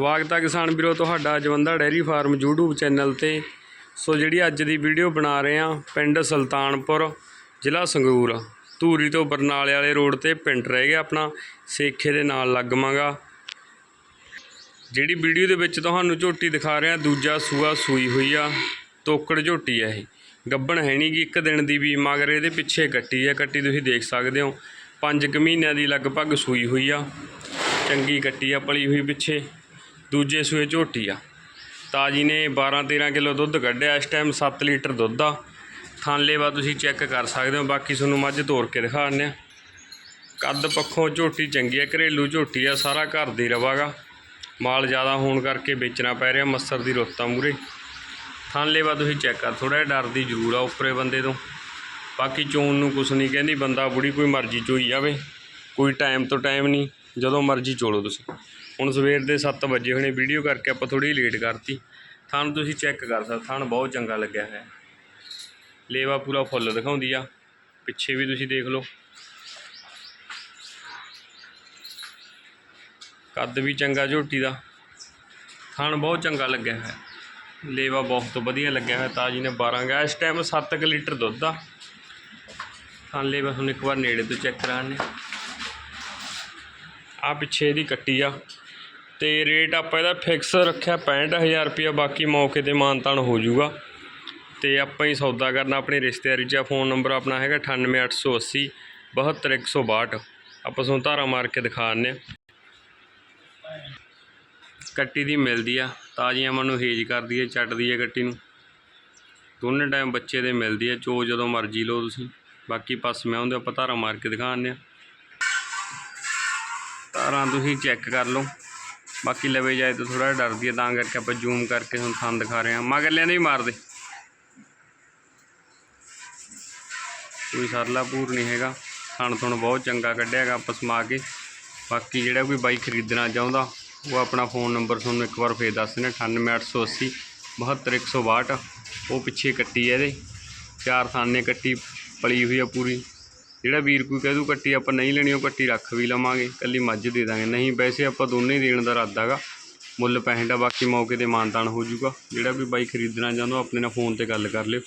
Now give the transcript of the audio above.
ਸਵਾਗਤ ਹੈ ਕਿਸਾਨ ਵੀਰੋ, ਤੁਹਾਡਾ Jawanda dairy farm YouTube channel ਤੇ। ਸੋ ਜਿਹੜੀ ਅੱਜ ਦੀ ਵੀਡੀਓ ਬਣਾ ਰਹੇ ਆ, ਪਿੰਡ ਸੁਲਤਾਨਪੁਰ, ਜ਼ਿਲ੍ਹਾ ਸੰਗਰੂਰ। ਧੂਰੀ ਤੋਂ ਬਰਨਾਲੇ ਵਾਲੇ ਰੋਡ ਤੇ ਪਿੰਡ ਰਹਿ ਗਿਆ ਆਪਣਾ, ਸੇਖੇ ਦੇ ਨਾਲ ਲੱਗਵਾਂਗਾ ਜਿਹੜੀ ਵੀਡੀਓ ਦੇ ਵਿੱਚ ਤੁਹਾਨੂੰ ਝੋਟੀ ਦਿਖਾ ਰਿਹਾ, ਦੂਜਾ ਸੂਆ ਸੂਈ ਹੋਈ ਆ, ਤੋਕੜ ਝੋਟੀ ਆ ਇਹ। ਗੱਬਣ ਹੈ ਨਹੀਂ ਗੀ ਇੱਕ ਦਿਨ ਦੀ ਵੀ ਮਗਰ ਇਹਦੇ ਪਿੱਛੇ ਕੱਟੀ ਆ, ਕੱਟੀ ਤੁਸੀਂ ਦੇਖ ਸਕਦੇ ਹੋ। 5 ਕੁ ਮਹੀਨਿਆਂ ਦੀ ਲਗਭਗ ਸੂਈ ਹੋਈ ਆ। ਚੰਗੀ ਕੱਟੀ ਆ, ਪਲੀ ਹੋਈ ਪਿੱਛੇ। ਦੂਜੇ ਸੂਏ ਝੋਟੀ ਆ। ਤਾਜੀ ਨੇ 12 13 ਕਿਲੋ ਦੁੱਧ ਕੱਢਿਆ, ਇਸ ਟਾਈਮ 7 ਲੀਟਰ ਦੁੱਧ ਆ। ਥਾਂਲੇ ਤੁਸੀਂ ਚੈੱਕ ਕਰ ਸਕਦੇ ਹੋ, ਬਾਕੀ ਤੁਹਾਨੂੰ ਮੱਝ ਤੋਰ ਕੇ ਦਿਖਾ ਦਿੰਦੇ ਆ ਕੱਦ ਪੱਖੋਂ ਝੋਟੀ ਚੰਗੀ ਆ, ਘਰੇਲੂ ਝੋਟੀ ਆ, ਸਾਰਾ ਘਰ ਦੀ ਰਵਾਗਾ। ਮਾਲ ਜ਼ਿਆਦਾ ਹੋਣ ਕਰਕੇ ਵੇਚਣਾ ਪੈ ਰਿਹਾ ਮੱਸਰ ਦੀ ਰੁੱਤਾਂ ਮੂਰੇ। ਥਾਂਲੇ ਤੁਸੀਂ ਚੈੱਕ ਕਰ ਥੋੜਾ ਜਿਹਾ ਡਰਦੀ ਜ਼ਰੂਰ ਆ ਉੱਪਰੇ ਬੰਦੇ ਤੋਂ। ਬਾਕੀ ਚੋਣ ਨੂੰ ਕੁਛ ਨਹੀਂ ਕਹਿੰਦੀ, ਬੰਦਾ ਬੁੜੀ ਕੋਈ ਮਰਜ਼ੀ ਚੋਈ ਜਾਵੇ, ਕੋਈ ਟਾਈਮ ਤੋਂ ਟਾਈਮ ਨਹੀਂ, ਜਦੋਂ ਮਰਜ਼ੀ ਚੋਲੋ ਤੁਸੀਂ। ਹੁਣ ਸਵੇਰ ਦੇ 7 ਵਜੇ ਹੋਣੇ ਵੀਡੀਓ ਕਰਕੇ ਆਪਾਂ ਥੋੜੀ ਲੇਟ ਕਰਤੀ। ਥਣ ਤੁਸੀਂ ਚੈੱਕ ਕਰ ਸਕਦੇ ਥਣ ਬਹੁਤ ਚੰਗਾ ਲੱਗਿਆ ਹੈ। ਲੇਵਾ ਪੂਰਾ ਫੁੱਲ ਦਿਖਾਉਂਦੀ ਆ। ਪਿੱਛੇ ਵੀ ਤੁਸੀਂ ਦੇਖ ਲਓ। ਕੱਦ ਵੀ ਚੰਗਾ, ਝੋਟੀ ਦਾ। ਥਣ ਬਹੁਤ ਚੰਗਾ ਲੱਗਿਆ ਹੈ। ਲੇਵਾ ਬਹੁਤ ਵਧੀਆ ਲੱਗਿਆ ਹੈ, ਤਾਜੀ ਨੇ 12 ਗਿਆ ਇਸ ਟਾਈਮ 7 ਲੀਟਰ ਦੁੱਧ ਆ। ਥਣ ਲੇਵਾ ਤੁਹਾਨੂੰ ਇੱਕ ਵਾਰ ਨੇੜੇ ਤੋਂ ਚੈੱਕ ਕਰਾਣੇ ਆ ਪਿੱਛੇ ਇਹਦੀ ਕੱਟੀ ਆ। ਤੇ ਰੇਟ ਆਪਾਂ ਇਹਦਾ ਫਿਕਸ ਰੱਖਿਆ 65000 ਰੁਪਇਆ, ਬਾਕੀ ਮੌਕੇ ਤੇ ਮਾਨਤਾਨ ਹੋ ਜਾਊਗਾ। ਤੇ ਆਪਾਂ ਹੀ ਸੌਦਾ ਕਰਨਾ, ਆਪਣੀ ਰਿਸ਼ਤੇਦਾਰੀ 'ਚ ਫੋਨ ਨੰਬਰ ਆਪਣਾ ਹੈਗਾ 98880 72162 ਆਪਾਂ ਤੁਹਾਨੂੰ ਧਾਰਾ ਮਾਰ ਕੇ ਦਿਖਾ ਦਿੰਦੇ ਹਾਂ। ਕੱਟੀ ਦੀ ਮਿਲਦੀ ਆ, ਤਾਜ਼ੀਆਂ ਮਨ ਨੂੰ ਹੇਜ ਕਰਦੀ ਹੈ ਚੱਟਦੀ ਹੈ ਕੱਟੀ ਨੂੰ। ਦੋਨੇ ਟਾਈਮ ਬੱਚੇ ਦੇ ਮਿਲਦੀ ਹੈ ਚੋ ਜਦੋਂ ਮਰਜ਼ੀ ਲਓ ਤੁਸੀਂ। ਬਾਕੀ ਪਸ ਮੈਂ ਉਹਦੇ ਆਪਾਂ ਧਾਰਾ ਮਾਰ ਕੇ ਦਿਖਾ ਦਿੰਦੇ ਆ ਧਾਰਾਂ ਤੁਸੀਂ ਚੈੱਕ ਕਰ ਲਓ। ਬਾਕੀ ਲਵੇ ਜਾਏ ਤਾਂ ਥੋੜਾ ਡਰਦੀ ਹੈ ਤਾਂ ਕਰਕੇ ਆਪਾਂ ਜ਼ੂਮ ਕਰਕੇ ਤੁਹਾਨੂੰ ਥਾਂ ਦਿਖਾ ਰਹੇ ਹਾਂ। ਮਗਰਲਿਆਂ ਦੇ ਵੀ ਮਾਰਦੇ ਕੋਈ ਸਰਲਾ ਪੂਰ ਨਹੀਂ ਹੈਗਾ। ਥਣ ਥਣ ਬਹੁਤ ਚੰਗਾ ਕੱਢਿਆ ਹੈਗਾ ਆਪਾਂ ਸਮਾ ਕੇ। ਬਾਕੀ ਜਿਹੜਾ ਕੋਈ ਬਾਈਕ ਖਰੀਦਣਾ ਚਾਹੁੰਦਾ, ਉਹ ਆਪਣਾ ਫੋਨ ਨੰਬਰ ਤੁਹਾਨੂੰ ਇੱਕ ਵਾਰ ਫੇਰ ਦੱਸ ਦਿੰਦੇ 98880 72162 ਉਹ ਪਿੱਛੇ ਕੱਟੀ ਹੈ ਇਹਦੇ। ਚਾਰ ਥਾਨੇ ਕੱਟੀ, ਪਲੀ ਹੋਈ ਆ ਪੂਰੀ। ਜਿਹੜਾ ਵੀਰ ਕੋਈ ਕਹਿ ਦੂ ਕੱਟੀ ਆਪਾਂ ਨਹੀਂ ਲੈਣੀ, ਉਹ ਕੱਟੀ ਰੱਖ ਵੀ ਲਵਾਂਗੇ ਕੱਲੀ ਮੱਝ ਦੇ ਦਾਂਗੇ। ਨਹੀਂ, ਵੈਸੇ ਆਪਾਂ ਦੋਨੇ ਹੀ ਦੇਣ ਦਾ ਇਰਾਦਾ ਗਾ ਮੁੱਲ ਪੈਸੇ ਦਾ ਬਾਕੀ ਮੌਕੇ ਤੇ ਮਾਨਤਾਨ ਹੋ ਜਾਊਗਾ। ਜਿਹੜਾ ਵੀ ਬਾਈ ਖਰੀਦਣਾ ਚਾਹੁੰਦਾ ਆਪਣੇ ਨਾਲ ਫੋਨ ਤੇ ਗੱਲ ਕਰ ਲਿਓ।